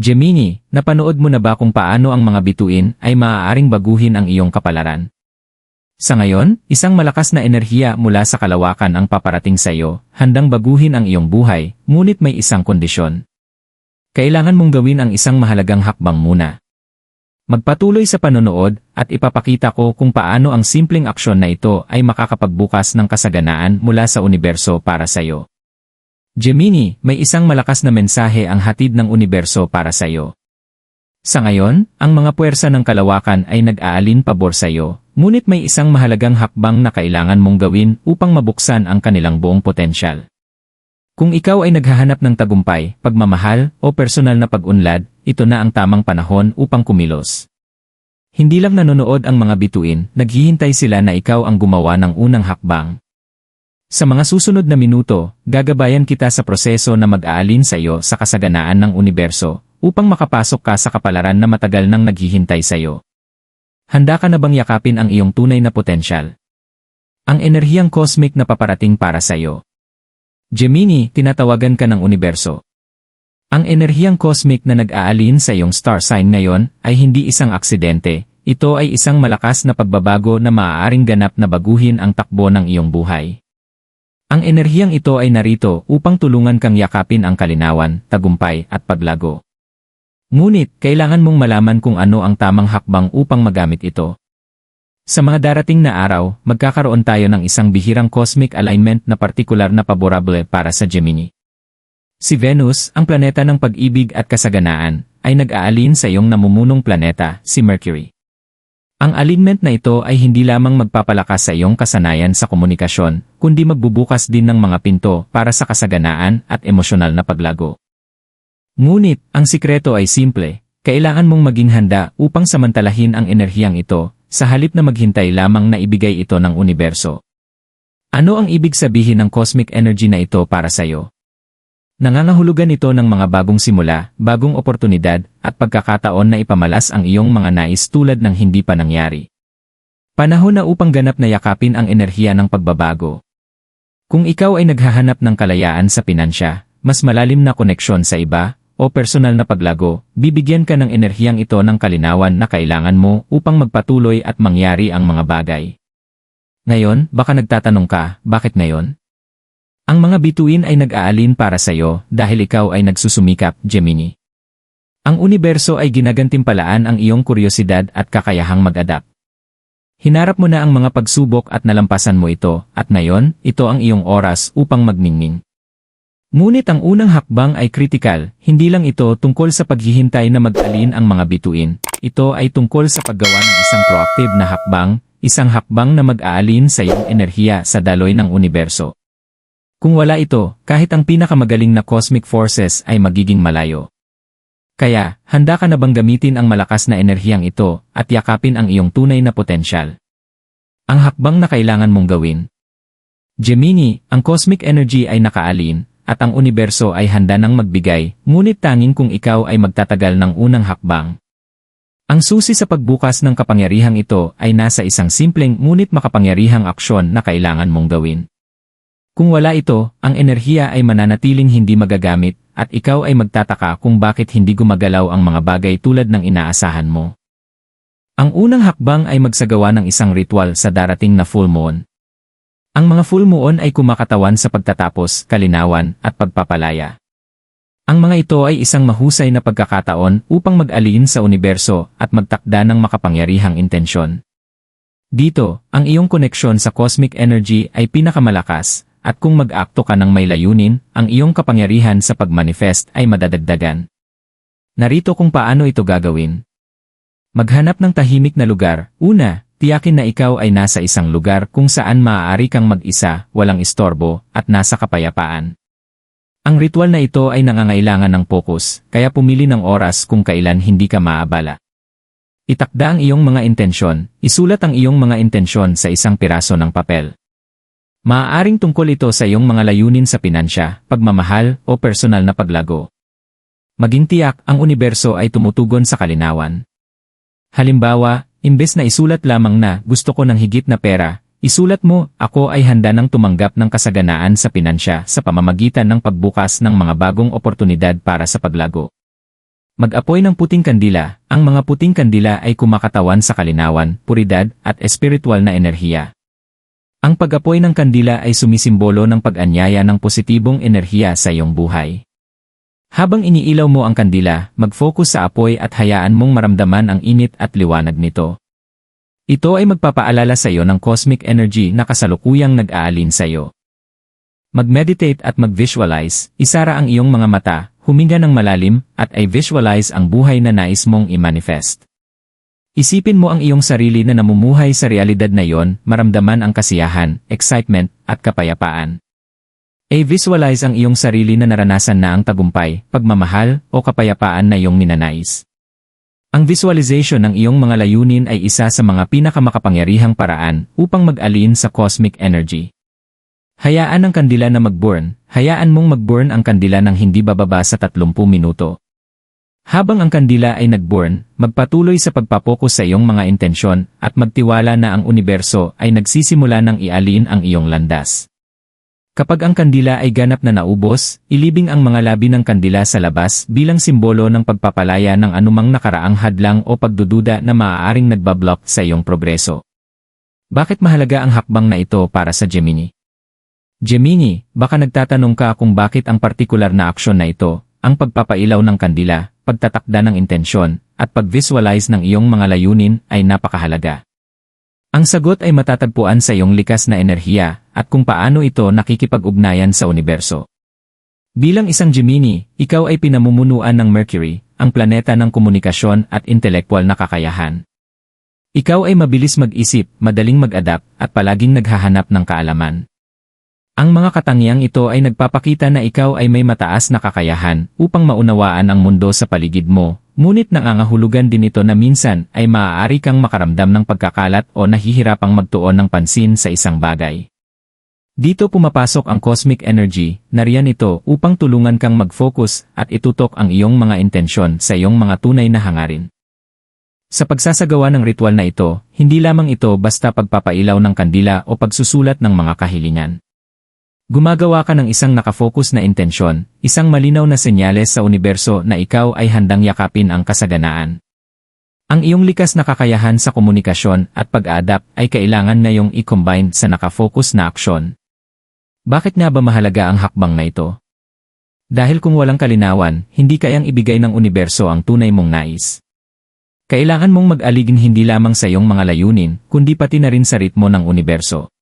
Gemini, napanood mo na ba kung paano ang mga bituin ay maaaring baguhin ang iyong kapalaran? Sa ngayon, isang malakas na enerhiya mula sa kalawakan ang paparating sa iyo, handang baguhin ang iyong buhay, ngunit may isang kondisyon. Kailangan mong gawin ang isang mahalagang hakbang muna. Magpatuloy sa panonood at ipapakita ko kung paano ang simpleng aksyon na ito ay makakapagbukas ng kasaganaan mula sa universo para sa iyo. Gemini, may isang malakas na mensahe ang hatid ng universo para sa iyo. Sa ngayon, ang mga puwersa ng kalawakan ay nag-aalin pabor sa iyo, ngunit may isang mahalagang hakbang na kailangan mong gawin upang mabuksan ang kanilang buong potensyal. Kung ikaw ay naghahanap ng tagumpay, pagmamahal, o personal na pag-unlad, ito na ang tamang panahon upang kumilos. Hindi lang nanonood ang mga bituin, naghihintay sila na ikaw ang gumawa ng unang hakbang. Sa mga susunod na minuto, gagabayan kita sa proseso na mag-aalin sa iyo sa kasaganaan ng universo upang makapasok ka sa kapalaran na matagal nang naghihintay sa iyo. Handa ka na bang yakapin ang iyong tunay na potensyal? Ang enerhiyang cosmic na paparating para sa iyo. Gemini, tinatawagan ka ng universo. Ang enerhiyang cosmic na nag-aalin sa iyong star sign ngayon ay hindi isang aksidente, ito ay isang malakas na pagbabago na maaaring ganap na baguhin ang takbo ng iyong buhay. Ang enerhiyang ito ay narito upang tulungan kang yakapin ang kalinawan, tagumpay, at paglago. Ngunit, kailangan mong malaman kung ano ang tamang hakbang upang magamit ito. Sa mga darating na araw, magkakaroon tayo ng isang bihirang cosmic alignment na partikular na paborable para sa Gemini. Si Venus, ang planeta ng pag-ibig at kasaganaan, ay nag-aalin sa iyong namumunong planeta, si Mercury. Ang alignment na ito ay hindi lamang magpapalakas sa iyong kasanayan sa komunikasyon, kundi magbubukas din ng mga pinto para sa kasaganaan at emosyonal na paglago. Ngunit, ang sikreto ay simple, kailangan mong maging handa upang samantalahin ang enerhiyang ito, sa halip na maghintay lamang na ibigay ito ng universo. Ano ang ibig sabihin ng cosmic energy na ito para sa iyo? Nangangahulugan ito ng mga bagong simula, bagong oportunidad, at pagkakataon na ipamalas ang iyong mga nais tulad ng hindi pa nangyari. Panahon na upang ganap na yakapin ang enerhiya ng pagbabago. Kung ikaw ay naghahanap ng kalayaan sa pinansya, mas malalim na koneksyon sa iba, o personal na paglago, bibigyan ka ng enerhiyang ito ng kalinawan na kailangan mo upang magpatuloy at mangyari ang mga bagay. Ngayon, baka nagtatanong ka, bakit ngayon? Ang mga bituin ay nag-aalin para sa iyo dahil ikaw ay nagsusumikap, Gemini. Ang universo ay ginagantimpalaan ang iyong kuryosidad at kakayahang mag-adapt. Hinarap mo na ang mga pagsubok at nalampasan mo ito, at ngayon, ito ang iyong oras upang magningning. Ngunit ang unang hakbang ay kritikal, hindi lang ito tungkol sa paghihintay na mag-alin ang mga bituin, ito ay tungkol sa paggawa ng isang proactive na hakbang, isang hakbang na mag-aalin sa iyong enerhiya sa daloy ng universo. Kung wala ito, kahit ang pinakamagaling na cosmic forces ay magiging malayo. Kaya, handa ka na bang gamitin ang malakas na enerhiyang ito at yakapin ang iyong tunay na potensyal? Ang hakbang na kailangan mong gawin. Gemini, ang cosmic energy ay nakaalin, at ang universo ay handa nang magbigay, ngunit tanging kung ikaw ay magtatagal ng unang hakbang. Ang susi sa pagbukas ng kapangyarihang ito ay nasa isang simpleng ngunit makapangyarihang aksyon na kailangan mong gawin. Kung wala ito, ang enerhiya ay mananatiling hindi magagamit, at ikaw ay magtataka kung bakit hindi gumagalaw ang mga bagay tulad ng inaasahan mo. Ang unang hakbang ay magsagawa ng isang ritual sa darating na full moon. Ang mga full moon ay kumakatawan sa pagtatapos, kalinawan, at pagpapalaya. Ang mga ito ay isang mahusay na pagkakataon upang mag-alin sa universo at magtakda ng makapangyarihang intensyon. Dito, ang iyong koneksyon sa cosmic energy ay pinakamalakas, at kung mag-akto ka ng may layunin, ang iyong kapangyarihan sa pagmanifest ay madadagdagan. Narito kung paano ito gagawin. Maghanap ng tahimik na lugar. Una, tiyakin na ikaw ay nasa isang lugar kung saan maaari kang mag-isa, walang istorbo, at nasa kapayapaan. Ang ritual na ito ay nangangailangan ng pokus, kaya pumili ng oras kung kailan hindi ka maabala. Itakda ang iyong mga intensyon, isulat ang iyong mga intensyon sa isang piraso ng papel. Maaaring tungkol ito sa iyong mga layunin sa pinansya, pagmamahal, o personal na paglago. Maging tiyak, ang universo ay tumutugon sa kalinawan. Halimbawa, imbes na isulat lamang na gusto ko ng higit na pera, isulat mo, ako ay handa ng tumanggap ng kasaganaan sa pinansya sa pamamagitan ng pagbukas ng mga bagong oportunidad para sa paglago. Mag-apoy ng puting kandila, ang mga puting kandila ay kumakatawan sa kalinawan, puridad, at espiritual na enerhiya. Ang pag-apoy ng kandila ay sumisimbolo ng pag-anyaya ng positibong enerhiya sa iyong buhay. Habang iniilaw mo ang kandila, mag-focus sa apoy at hayaan mong maramdaman ang init at liwanag nito. Ito ay magpapaalala sa iyo ng cosmic energy na kasalukuyang nag-aalin sa iyo. Mag-meditate at mag-visualize, isara ang iyong mga mata, huminga ng malalim, at ay visualize ang buhay na nais mong i-manifest. Isipin mo ang iyong sarili na namumuhay sa realidad na yon, maramdaman ang kasiyahan, excitement, at kapayapaan. I-visualize ang iyong sarili na naranasan na ang tagumpay, pagmamahal, o kapayapaan na iyong ninanais. Ang visualization ng iyong mga layunin ay isa sa mga pinakamakapangyarihang paraan upang mag-alin sa cosmic energy. Hayaan ang kandila na mag-burn, hayaan mong mag-burn ang kandila ng hindi bababa sa 30 minuto. Habang ang kandila ay nag-burn, magpatuloy sa pagpapokus sa iyong mga intensyon at magtiwala na ang universo ay nagsisimula ng ialin ang iyong landas. Kapag ang kandila ay ganap na naubos, ilibing ang mga labi ng kandila sa labas bilang simbolo ng pagpapalaya ng anumang nakaraang hadlang o pagdududa na maaaring nagbablock sa iyong progreso. Bakit mahalaga ang hakbang na ito para sa Gemini? Gemini, baka nagtatanong ka kung bakit ang partikular na aksyon na ito, ang pagpapailaw ng kandila, pagtatakda ng intensyon, at pag-visualize ng iyong mga layunin ay napakahalaga. Ang sagot ay matatagpuan sa iyong likas na enerhiya at kung paano ito nakikipag-ugnayan sa universo. Bilang isang Gemini, ikaw ay pinamumunuan ng Mercury, ang planeta ng komunikasyon at intelektual na kakayahan. Ikaw ay mabilis mag-isip, madaling mag-adapt, at palaging naghahanap ng kaalaman. Ang mga katangiang ito ay nagpapakita na ikaw ay may mataas na kakayahan upang maunawaan ang mundo sa paligid mo, ngunit nangangahulugan din ito na minsan ay maaari kang makaramdam ng pagkakalat o nahihirapang magtuon ng pansin sa isang bagay. Dito pumapasok ang cosmic energy, nariyan ito upang tulungan kang mag-focus at itutok ang iyong mga intensyon sa iyong mga tunay na hangarin. Sa pagsasagawa ng ritual na ito, hindi lamang ito basta pagpapailaw ng kandila o pagsusulat ng mga kahilingan. Gumagawa ka ng isang nakafocus na intensyon, isang malinaw na senyales sa universo na ikaw ay handang yakapin ang kasaganaan. Ang iyong likas na kakayahan sa komunikasyon at pag-adapt ay kailangan na yung i-combine sa nakafocus na aksyon. Bakit nga ba mahalaga ang hakbang na ito? Dahil kung walang kalinawan, hindi kayang ibigay ng universo ang tunay mong nais. Kailangan mong mag-aligin hindi lamang sa iyong mga layunin, kundi pati na rin sa ritmo ng universo.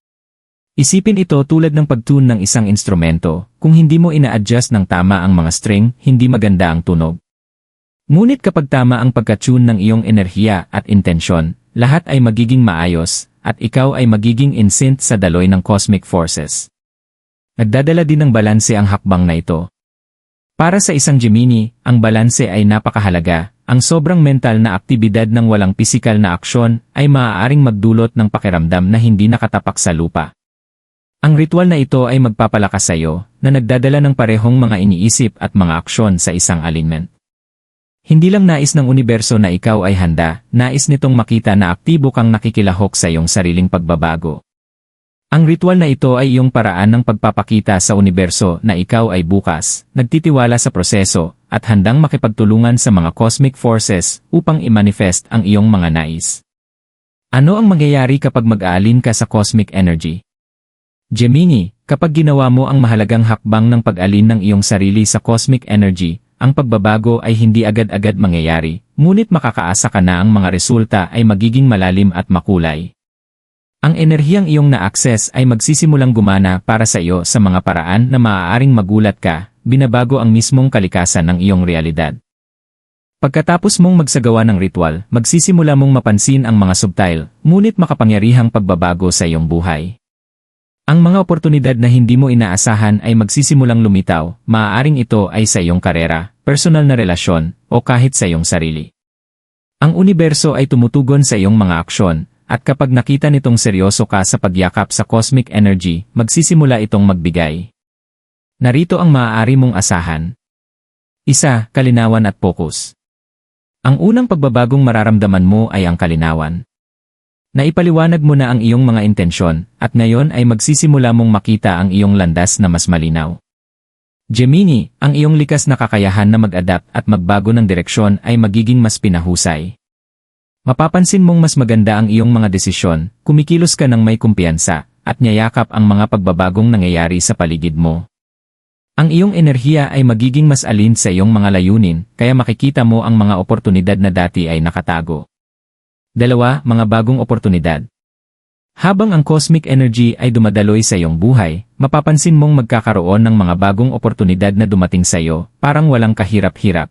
Isipin ito tulad ng pagtune ng isang instrumento, kung hindi mo ina-adjust ng tama ang mga string, hindi maganda ang tunog. Ngunit kapag tama ang pagka-tune ng iyong enerhiya at intensyon, lahat ay magiging maayos, at ikaw ay magiging in sync sa daloy ng cosmic forces. Nagdadala din ng balanse ang hakbang na ito. Para sa isang Gemini, ang balanse ay napakahalaga, ang sobrang mental na aktibidad ng walang pisikal na aksyon ay maaaring magdulot ng pakiramdam na hindi nakatapak sa lupa. Ang ritual na ito ay magpapalakas sa iyo na nagdadala ng parehong mga iniisip at mga aksyon sa isang alignment. Hindi lang nais ng universo na ikaw ay handa, nais nitong makita na aktibo kang nakikilahok sa iyong sariling pagbabago. Ang ritual na ito ay iyong paraan ng pagpapakita sa universo na ikaw ay bukas, nagtitiwala sa proseso, at handang makipagtulungan sa mga cosmic forces upang i-manifest ang iyong mga nais. Ano ang mangyayari kapag mag-aalin ka sa cosmic energy? Gemini, kapag ginawa mo ang mahalagang hakbang ng pag-alin ng iyong sarili sa cosmic energy, ang pagbabago ay hindi agad-agad mangyayari, ngunit makakaasa ka na ang mga resulta ay magiging malalim at makulay. Ang enerhiyang iyong na-access ay magsisimulang gumana para sa iyo sa mga paraan na maaaring magulat ka, binabago ang mismong kalikasan ng iyong realidad. Pagkatapos mong magsagawa ng ritual, magsisimula mong mapansin ang mga subtile, ngunit makapangyarihang pagbabago sa iyong buhay. Ang mga oportunidad na hindi mo inaasahan ay magsisimulang lumitaw, maaaring ito ay sa iyong karera, personal na relasyon, o kahit sa iyong sarili. Ang universo ay tumutugon sa iyong mga aksyon, at kapag nakita nitong seryoso ka sa pagyakap sa cosmic energy, magsisimula itong magbigay. Narito ang maaari mong asahan. Isa, kalinawan at focus. Ang unang pagbabagong mararamdaman mo ay ang kalinawan. Naipaliwanag mo na ang iyong mga intensyon, at ngayon ay magsisimula mong makita ang iyong landas na mas malinaw. Gemini, ang iyong likas na kakayahan na mag-adapt at magbago ng direksyon ay magiging mas pinahusay. Mapapansin mong mas maganda ang iyong mga desisyon, kumikilos ka ng may kumpiyansa, at niyayakap ang mga pagbabagong nangyayari sa paligid mo. Ang iyong enerhiya ay magiging mas alin sa iyong mga layunin, kaya makikita mo ang mga oportunidad na dati ay nakatago. Dalawa, mga bagong oportunidad. Habang ang cosmic energy ay dumadaloy sa iyong buhay, mapapansin mong magkakaroon ng mga bagong oportunidad na dumating sa iyo, parang walang kahirap-hirap.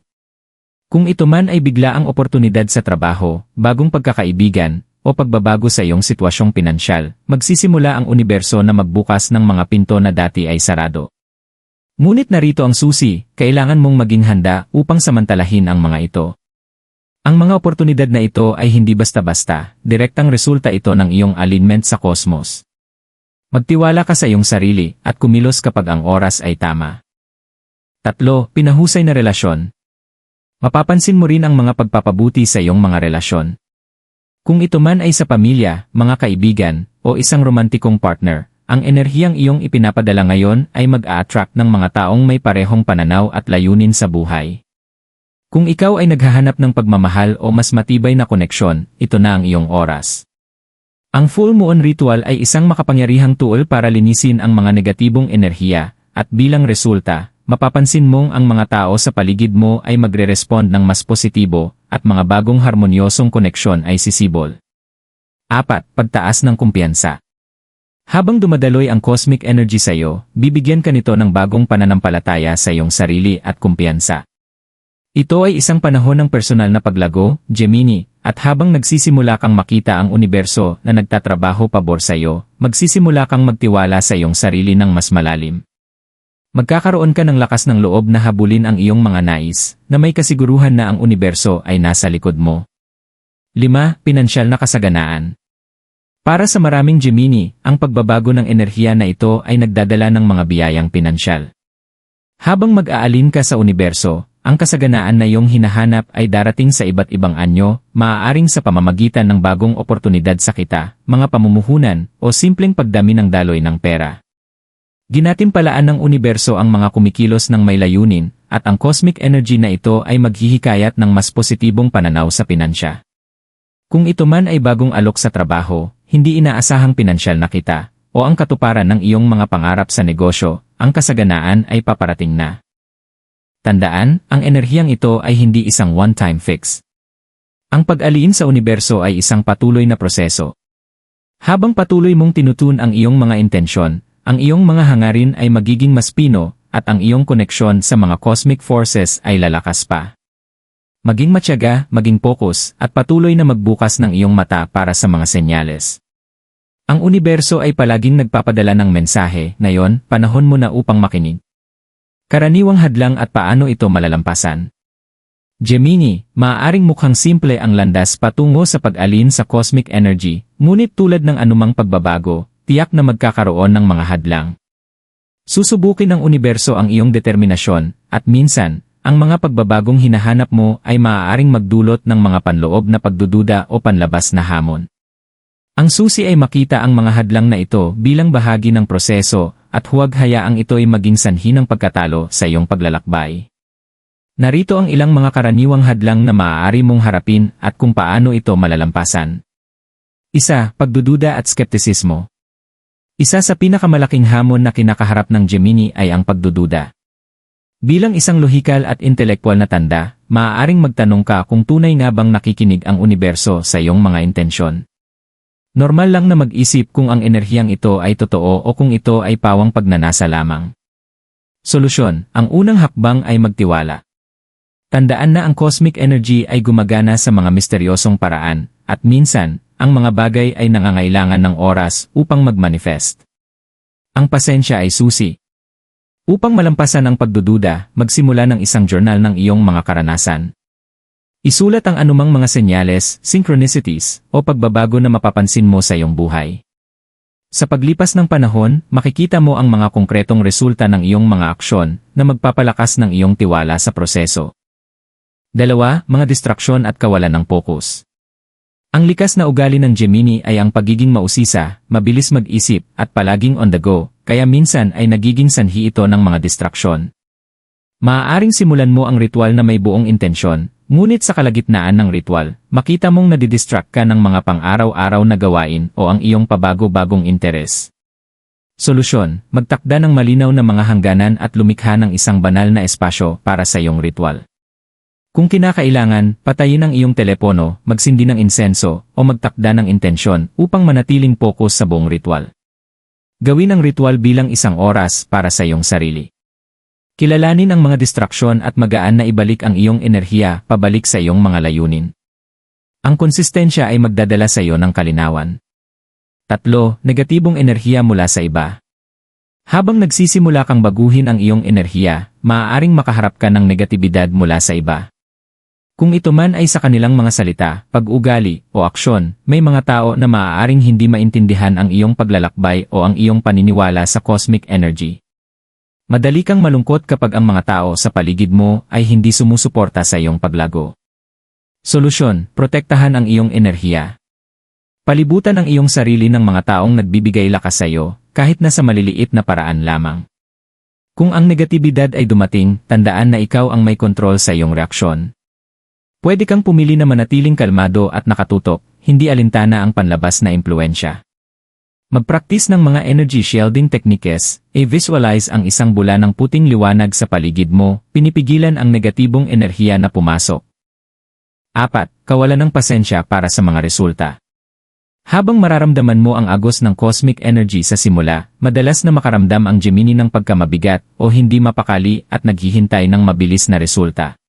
Kung ito man ay bigla ang oportunidad sa trabaho, bagong pagkakaibigan, o pagbabago sa iyong sitwasyong pinansyal, magsisimula ang universo na magbukas ng mga pinto na dati ay sarado. Ngunit narito ang susi, kailangan mong maging handa upang samantalahin ang mga ito. Ang mga oportunidad na ito ay hindi basta-basta, direktang resulta ito ng iyong alignment sa cosmos. Magtiwala ka sa iyong sarili at kumilos kapag ang oras ay tama. Tatlo, pinahusay na relasyon. Mapapansin mo rin ang mga pagpapabuti sa iyong mga relasyon. Kung ito man ay sa pamilya, mga kaibigan, o isang romantikong partner, ang enerhiyang iyong ipinapadala ngayon ay mag-a-attract ng mga taong may parehong pananaw at layunin sa buhay. Kung ikaw ay naghahanap ng pagmamahal o mas matibay na koneksyon, ito na ang iyong oras. Ang full moon ritual ay isang makapangyarihang tool para linisin ang mga negatibong enerhiya, at bilang resulta, mapapansin mong ang mga tao sa paligid mo ay magre-respond ng mas positibo, at mga bagong harmonyosong koneksyon ay sisibol. 4. Pagtaas ng kumpiyansa. Habang dumadaloy ang cosmic energy sa iyo, bibigyan ka nito ng bagong pananampalataya sa iyong sarili at kumpiyansa. Ito ay isang panahon ng personal na paglago, Gemini, at habang nagsisimula kang makita ang universo na nagtatrabaho pabor sa iyo, magsisimula kang magtiwala sa iyong sarili ng mas malalim. Magkakaroon ka ng lakas ng loob na habulin ang iyong mga nais, na may kasiguruhan na ang universo ay nasa likod mo. 5. Pinansyal na kasaganaan. Para sa maraming Gemini, ang pagbabago ng enerhiya na ito ay nagdadala ng mga biyayang pinansyal. Habang mag-aalin ka sa universo, ang kasaganaan na iyong hinahanap ay darating sa iba't ibang anyo, maaaring sa pamamagitan ng bagong oportunidad sa kita, mga pamumuhunan, o simpleng pagdami ng daloy ng pera. Ginatimpalaan ng universo ang mga kumikilos ng may layunin, at ang cosmic energy na ito ay maghihikayat ng mas positibong pananaw sa pinansya. Kung ito man ay bagong alok sa trabaho, hindi inaasahang pinansyal na kita, o ang katuparan ng iyong mga pangarap sa negosyo, ang kasaganaan ay paparating na. Tandaan, ang enerhiyang ito ay hindi isang one-time fix. Ang pag-aliin sa universo ay isang patuloy na proseso. Habang patuloy mong tinutun ang iyong mga intensyon, ang iyong mga hangarin ay magiging mas pino, at ang iyong koneksyon sa mga cosmic forces ay lalakas pa. Maging matyaga, maging focus, at patuloy na magbukas ng iyong mata para sa mga senyales. Ang universo ay palaging nagpapadala ng mensahe, ngayon, panahon mo na upang makinig. Karaniwang hadlang at paano ito malalampasan. Gemini, maaaring mukhang simple ang landas patungo sa pag-alin sa cosmic energy, ngunit tulad ng anumang pagbabago, tiyak na magkakaroon ng mga hadlang. Susubukin ng universo ang iyong determinasyon, at minsan, ang mga pagbabagong hinahanap mo ay maaaring magdulot ng mga panloob na pagdududa o panlabas na hamon. Ang susi ay makita ang mga hadlang na ito bilang bahagi ng proseso at huwag hayaang ito'y maging sanhi ng pagkatalo sa iyong paglalakbay. Narito ang ilang mga karaniwang hadlang na maaari mong harapin at kung paano ito malalampasan. Isa, pagdududa at skeptisismo. Isa sa pinakamalaking hamon na kinakaharap ng Gemini ay ang pagdududa. Bilang isang lohikal at intelektual na tanda, maaaring magtanong ka kung tunay nga bang nakikinig ang universo sa iyong mga intensyon. Normal lang na mag-isip kung ang enerhiyang ito ay totoo o kung ito ay pawang pagnanasa lamang. Solusyon, ang unang hakbang ay magtiwala. Tandaan na ang cosmic energy ay gumagana sa mga misteryosong paraan, at minsan, ang mga bagay ay nangangailangan ng oras upang magmanifest. Ang pasensya ay susi. Upang malampasan ang pagdududa, magsimula ng isang journal ng iyong mga karanasan. Isulat ang anumang mga senyales, synchronicities, o pagbabago na mapapansin mo sa iyong buhay. Sa paglipas ng panahon, makikita mo ang mga konkretong resulta ng iyong mga aksyon na magpapalakas ng iyong tiwala sa proseso. Dalawa, mga distraksyon at kawalan ng pokus. Ang likas na ugali ng Gemini ay ang pagiging mausisa, mabilis mag-isip, at palaging on the go, kaya minsan ay nagiging sanhi ito ng mga distraksyon. Maaaring simulan mo ang ritual na may buong intensyon, ngunit sa kalagitnaan ng ritual, makita mong nadidistract ka ng mga pang-araw-araw na gawain o ang iyong pabago-bagong interes. Solusyon, magtakda ng malinaw na mga hangganan at lumikha ng isang banal na espasyo para sa iyong ritual. Kung kinakailangan, patayin ang iyong telepono, magsindi ng insenso, o magtakda ng intensyon upang manatiling focus sa buong ritual. Gawin ang ritual bilang isang oras para sa iyong sarili. Kilalanin ang mga distraksyon at magaan na ibalik ang iyong enerhiya pabalik sa iyong mga layunin. Ang konsistensya ay magdadala sa iyo ng kalinawan. Tatlo, negatibong enerhiya mula sa iba. Habang nagsisimula kang baguhin ang iyong enerhiya, maaaring makaharap ka ng negatibidad mula sa iba. Kung ito man ay sa kanilang mga salita, pag-ugali, o aksyon, may mga tao na maaaring hindi maintindihan ang iyong paglalakbay o ang iyong paniniwala sa cosmic energy. Madali kang malungkot kapag ang mga tao sa paligid mo ay hindi sumusuporta sa iyong paglago. Solusyon, protektahan ang iyong enerhiya. Palibutan ang iyong sarili ng mga taong nagbibigay lakas sa iyo, kahit na sa maliliit na paraan lamang. Kung ang negatibidad ay dumating, tandaan na ikaw ang may kontrol sa iyong reaksyon. Pwede kang pumili na manatiling kalmado at nakatutok, hindi alintana ang panlabas na impluensya. Magpraktis ng mga energy shielding techniques, i-visualize ang isang bula ng puting liwanag sa paligid mo, pinipigilan ang negatibong enerhiya na pumasok. 4. Kawalan ng pasensya para sa mga resulta. Habang mararamdaman mo ang agos ng cosmic energy sa simula, madalas na makaramdam ang Gemini ng pagkamabigat o hindi mapakali at naghihintay ng mabilis na resulta.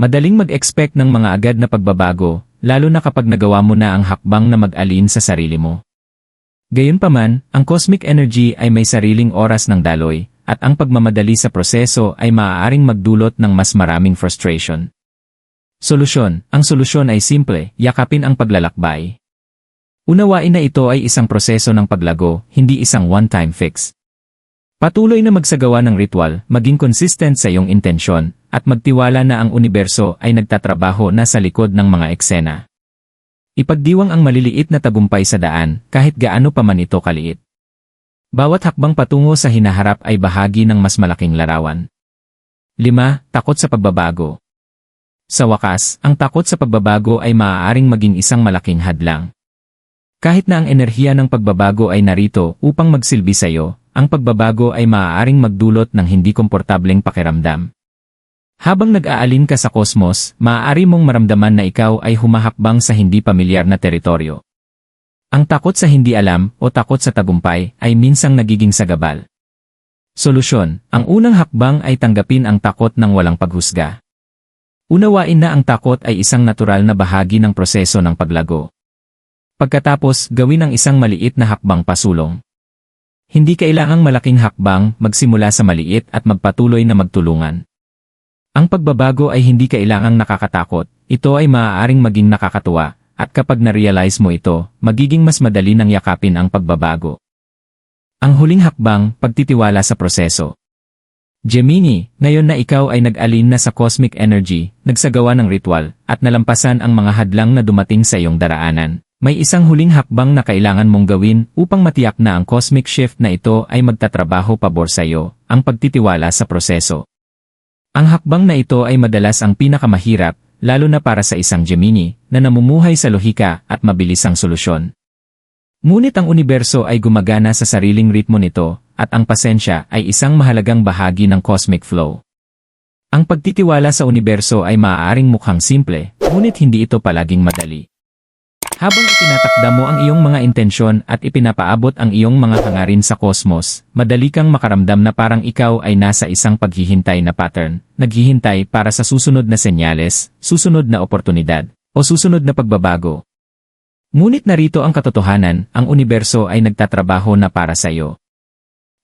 Madaling mag-expect ng mga agad na pagbabago, lalo na kapag nagawa mo na ang hakbang na mag-alin sa sarili mo. Gayunpaman, ang cosmic energy ay may sariling oras ng daloy, at ang pagmamadali sa proseso ay maaaring magdulot ng mas maraming frustration. Solusyon, ang solusyon ay simple, yakapin ang paglalakbay. Unawain na ito ay isang proseso ng paglago, hindi isang one-time fix. Patuloy na magsagawa ng ritual, maging consistent sa iyong intensyon, at magtiwala na ang universo ay nagtatrabaho na sa likod ng mga eksena. Ipagdiwang ang maliliit na tagumpay sa daan, kahit gaano pa man ito kaliit. Bawat hakbang patungo sa hinaharap ay bahagi ng mas malaking larawan. 5. Takot sa pagbabago. Sa wakas, ang takot sa pagbabago ay maaaring maging isang malaking hadlang. Kahit na ang enerhiya ng pagbabago ay narito upang magsilbi sa iyo, ang pagbabago ay maaaring magdulot ng hindi komportableng pakiramdam. Habang nag-aalin ka sa kosmos, maaari mong maramdaman na ikaw ay humahakbang sa hindi pamilyar na teritoryo. Ang takot sa hindi alam o takot sa tagumpay ay minsang nagiging sagabal. Solusyon, ang unang hakbang ay tanggapin ang takot ng walang paghusga. Unawain na ang takot ay isang natural na bahagi ng proseso ng paglago. Pagkatapos, gawin ang isang maliit na hakbang pasulong. Hindi kailangang malaking hakbang, magsimula sa maliit at magpatuloy na magtulungan. Ang pagbabago ay hindi kailangang nakakatakot, ito ay maaaring maging nakakatuwa, at kapag na-realize mo ito, magiging mas madali nang yakapin ang pagbabago. Ang huling hakbang, pagtitiwala sa proseso. Gemini, ngayon na ikaw ay nag-alin na sa cosmic energy, nagsagawa ng ritual, at nalampasan ang mga hadlang na dumating sa iyong daraanan. May isang huling hakbang na kailangan mong gawin upang matiyak na ang cosmic shift na ito ay magtatrabaho pabor sa iyo, ang pagtitiwala sa proseso. Ang hakbang na ito ay madalas ang pinakamahirap, lalo na para sa isang Gemini, na namumuhay sa lohika at mabilis ang solusyon. Ngunit ang universo ay gumagana sa sariling ritmo nito, at ang pasensya ay isang mahalagang bahagi ng cosmic flow. Ang pagtitiwala sa universo ay maaaring mukhang simple, ngunit hindi ito palaging madali. Habang itinatakda mo ang iyong mga intensyon at ipinapaabot ang iyong mga hangarin sa kosmos, madali kang makaramdam na parang ikaw ay nasa isang paghihintay na pattern, naghihintay para sa susunod na senyales, susunod na oportunidad, o susunod na pagbabago. Ngunit narito ang katotohanan, ang universo ay nagtatrabaho na para sa iyo.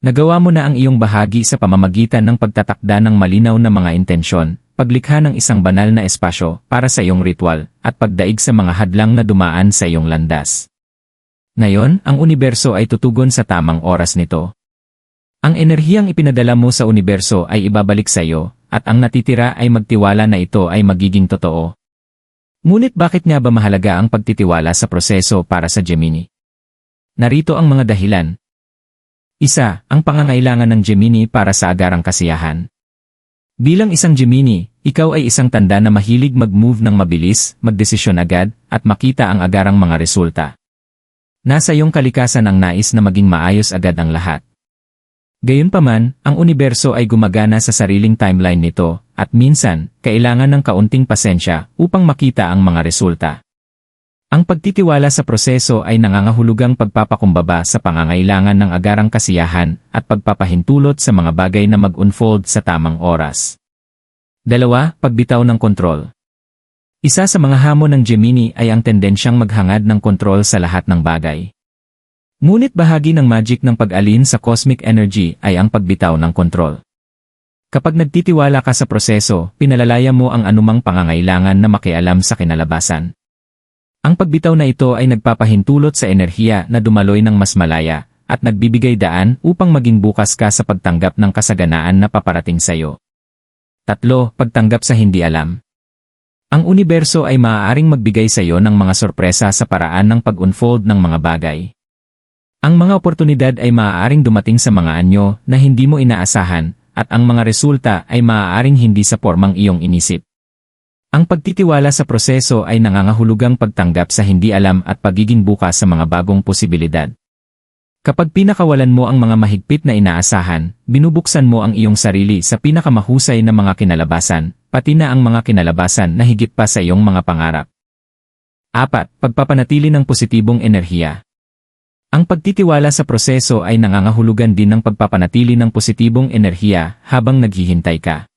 Nagawa mo na ang iyong bahagi sa pamamagitan ng pagtatakda ng malinaw na mga intensyon, paglikha ng isang banal na espasyo para sa iyong ritual, at pagdaig sa mga hadlang na dumaan sa iyong landas. Ngayon, ang universo ay tutugon sa tamang oras nito. Ang enerhiyang ipinadala mo sa universo ay ibabalik sa iyo, at ang natitira ay magtiwala na ito ay magiging totoo. Ngunit bakit nga ba mahalaga ang pagtitiwala sa proseso para sa Gemini? Narito ang mga dahilan. Isa, ang pangangailangan ng Gemini para sa agarang kasiyahan. Bilang isang Gemini, ikaw ay isang tanda na mahilig mag-move ng mabilis, magdesisyon agad, at makita ang agarang mga resulta. Nasa iyong kalikasan ang nais na maging maayos agad ang lahat. Gayunpaman, ang universo ay gumagana sa sariling timeline nito, at minsan, kailangan ng kaunting pasensya upang makita ang mga resulta. Ang pagtitiwala sa proseso ay nangangahulugang pagpapakumbaba sa pangangailangan ng agarang kasiyahan at pagpapahintulot sa mga bagay na mag-unfold sa tamang oras. Dalawa, pagbitaw ng kontrol. Isa sa mga hamon ng Gemini ay ang tendensyang maghangad ng kontrol sa lahat ng bagay. Ngunit bahagi ng magic ng pag-alin sa cosmic energy ay ang pagbitaw ng kontrol. Kapag nagtitiwala ka sa proseso, pinalalaya mo ang anumang pangangailangan na makialam sa kinalabasan. Ang pagbitaw na ito ay nagpapahintulot sa enerhiya na dumaloy ng mas malaya at nagbibigay daan upang maging bukas ka sa pagtanggap ng kasaganaan na paparating sa iyo. Tatlo, pagtanggap sa hindi alam. Ang universo ay maaaring magbigay sa iyo ng mga sorpresa sa paraan ng pag-unfold ng mga bagay. Ang mga oportunidad ay maaaring dumating sa mga anyo na hindi mo inaasahan at ang mga resulta ay maaaring hindi sa formang iyong inisip. Ang pagtitiwala sa proseso ay nangangahulugang pagtanggap sa hindi alam at pagiging bukas sa mga bagong posibilidad. Kapag pinakawalan mo ang mga mahigpit na inaasahan, binubuksan mo ang iyong sarili sa pinakamahusay na mga kinalabasan, pati na ang mga kinalabasan na higit pa sa iyong mga pangarap. 4. Pagpapanatili ng positibong enerhiya. Ang pagtitiwala sa proseso ay nangangahulugan din ng pagpapanatili ng positibong enerhiya habang naghihintay ka.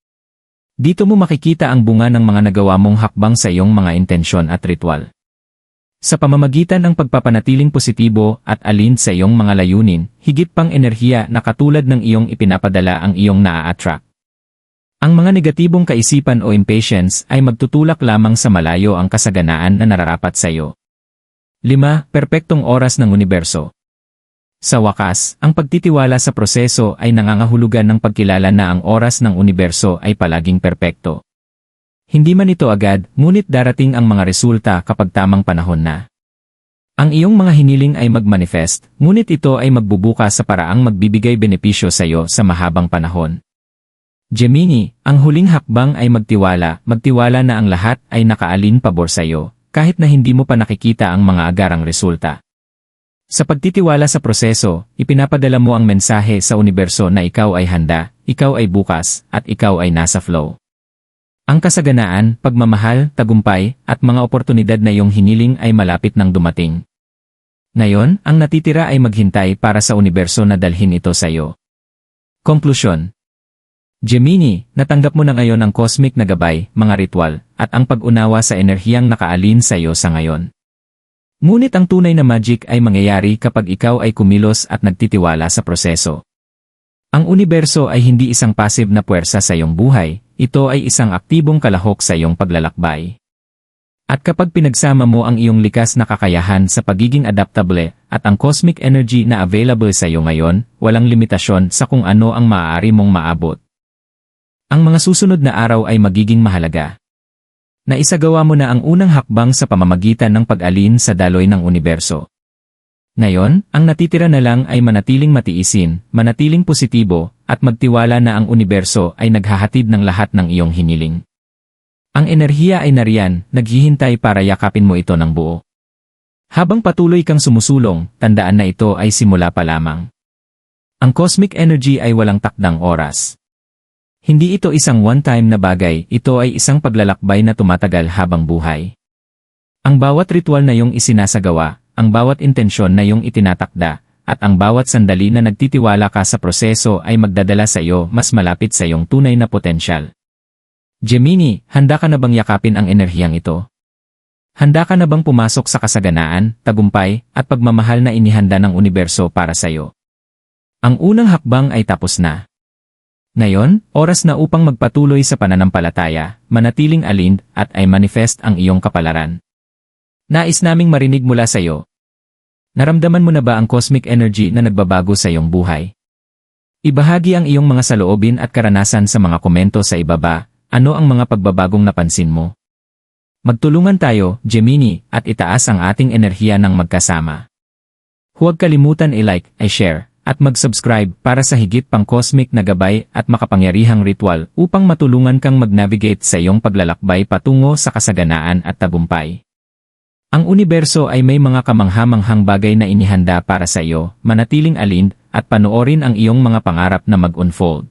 Dito mo makikita ang bunga ng mga nagawa mong hakbang sa iyong mga intensyon at ritual. Sa pamamagitan ng pagpapanatiling positibo at alin sa iyong mga layunin, higit pang enerhiya na katulad ng iyong ipinapadala ang iyong naa-attract. Ang mga negatibong kaisipan o impatience ay magtutulak lamang sa malayo ang kasaganaan na nararapat sa iyo. 5. Perpektong oras ng universo. Sa wakas, ang pagtitiwala sa proseso ay nangangahulugan ng pagkilala na ang oras ng universo ay palaging perpekto. Hindi man ito agad, ngunit darating ang mga resulta kapag tamang panahon na. Ang iyong mga hiniling ay magmanifest, ngunit ito ay magbubuka sa paraang magbibigay benepisyo sa iyo sa mahabang panahon. Gemini, ang huling hakbang ay magtiwala, magtiwala na ang lahat ay nakaalin pabor sa iyo, kahit na hindi mo pa nakikita ang mga agarang resulta. Sa pagtitiwala sa proseso, ipinapadala mo ang mensahe sa universo na ikaw ay handa, ikaw ay bukas, at ikaw ay nasa flow. Ang kasaganaan, pagmamahal, tagumpay, at mga oportunidad na iyong hiniling ay malapit nang dumating. Ngayon, ang natitira ay maghintay para sa universo na dalhin ito sa iyo. Konklusyon Gemini, natanggap mo na ngayon ang cosmic na gabay, mga ritual, at ang pag-unawa sa enerhiyang nakaalin sa iyo sa ngayon. Ngunit ang tunay na magic ay mangyayari kapag ikaw ay kumilos at nagtitiwala sa proseso. Ang universo ay hindi isang passive na puwersa sa iyong buhay, ito ay isang aktibong kalahok sa iyong paglalakbay. At kapag pinagsama mo ang iyong likas na kakayahan sa pagiging adaptable at ang cosmic energy na available sa iyo ngayon, walang limitasyon sa kung ano ang maaari mong maabot. Ang mga susunod na araw ay magiging mahalaga. Naisagawa mo na ang unang hakbang sa pamamagitan ng pag-alin sa daloy ng universo. Ngayon, ang natitira na lang ay manatiling matiisin, manatiling positibo, at magtiwala na ang universo ay naghahatid ng lahat ng iyong hiniling. Ang enerhiya ay nariyan, naghihintay para yakapin mo ito ng buo. Habang patuloy kang sumusulong, tandaan na ito ay simula pa lamang. Ang cosmic energy ay walang takdang oras. Hindi ito isang one-time na bagay, ito ay isang paglalakbay na tumatagal habang buhay. Ang bawat ritual na iyong isinasagawa, ang bawat intensyon na iyong itinatakda, at ang bawat sandali na nagtitiwala ka sa proseso ay magdadala sa iyo mas malapit sa iyong tunay na potensyal. Gemini, handa ka na bang yakapin ang enerhiyang ito? Handa ka na bang pumasok sa kasaganaan, tagumpay, at pagmamahal na inihanda ng universo para sa iyo? Ang unang hakbang ay tapos na. Ngayon, oras na upang magpatuloy sa pananampalataya, manatiling alind, at ay manifest ang iyong kapalaran. Nais naming marinig mula sa iyo. Naramdaman mo na ba ang cosmic energy na nagbabago sa iyong buhay? Ibahagi ang iyong mga saloobin at karanasan sa mga komento sa ibaba, ano ang mga pagbabagong napansin mo? Magtulungan tayo, Gemini, at itaas ang ating enerhiya ng magkasama. Huwag kalimutan i-like, i-share, at mag-subscribe para sa higit pang cosmic na gabay at makapangyarihang ritual upang matulungan kang mag-navigate sa iyong paglalakbay patungo sa kasaganaan at tagumpay. Ang universo ay may mga kamanghamanghang bagay na inihanda para sa iyo, manatiling alind, at panoorin ang iyong mga pangarap na mag-unfold.